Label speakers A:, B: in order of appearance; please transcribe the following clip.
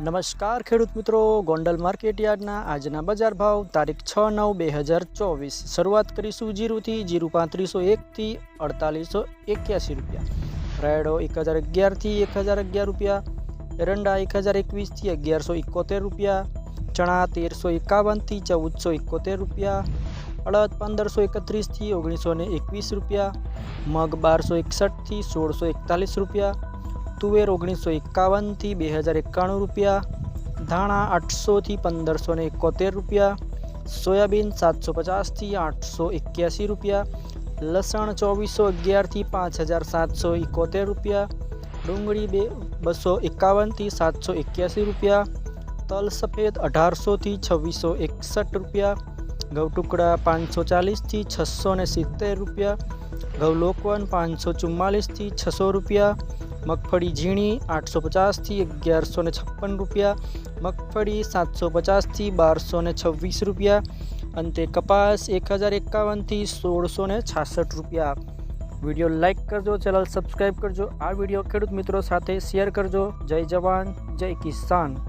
A: નમસ્કાર ખેડૂત મિત્રો, ગોંડલ માર્કેટ યાર્ડના આજના બજાર ભાવ તારીખ છ નવ બે હજાર ચોવીસ. શરૂઆત કરીશું જીરુથી, જીરું પાંત્રીસો એકથી અડતાલીસો એક્યાસી રૂપિયા. રાયડો એક હજાર અગિયારથી એક હજાર અગિયાર રૂપિયા. એરંડા એક હજાર એકવીસથી અગિયારસો એકોતેર રૂપિયા. ચણા તેરસો એકાવનથી ચૌદસો એકોતેર રૂપિયા. અડદ પંદરસો એકત્રીસથી ઓગણીસો એકવીસ રૂપિયા. મગ બારસો એકસઠથી સોળસો એકતાલીસ રૂપિયા. તુવેર ઓગણીસો એકાવનથી બે હજાર એકાણું રૂપિયા, ધાણા આઠસોથી પંદરસો ને એકોતેર રૂપિયા, સોયાબીન સાતસો પચાસથી આઠસો એક્યાસી રૂપિયા, લસણ ચોવીસો અગિયારથી પાંચ હજાર સાતસો એકોતેર રૂપિયા, ડુંગળી બે, બસો એકાવનથી સાતસો એક્યાસી રૂપિયા, તલ સફેદ અઢારસોથી છવ્વીસો એકસઠ રૂપિયા, ઘઉં ટુકડા પાંચસો ચાલીસથી છસો ને સિત્તેર રૂપિયા, ઘઉં લોકવન પાંચસો ચુમ્માલીસથી છસો રૂપિયા મગફળી ઝીણી આઠસો પચાસથી અગિયારસો ને છપ્પન રૂપિયા, મગફળી સાતસો પચાસથી બારસો ને છવ્વીસ રૂપિયા અંતે કપાસ એક હજાર એકાવનથી સોળસો ને છાસઠ રૂપિયા. વીડિયો લાઇક કરજો, ચેનલ સબસ્ક્રાઈબ કરજો, આ વીડિયો ખેડૂત મિત્રો સાથે શેર કરજો. જય જવાન, જય કિસાન.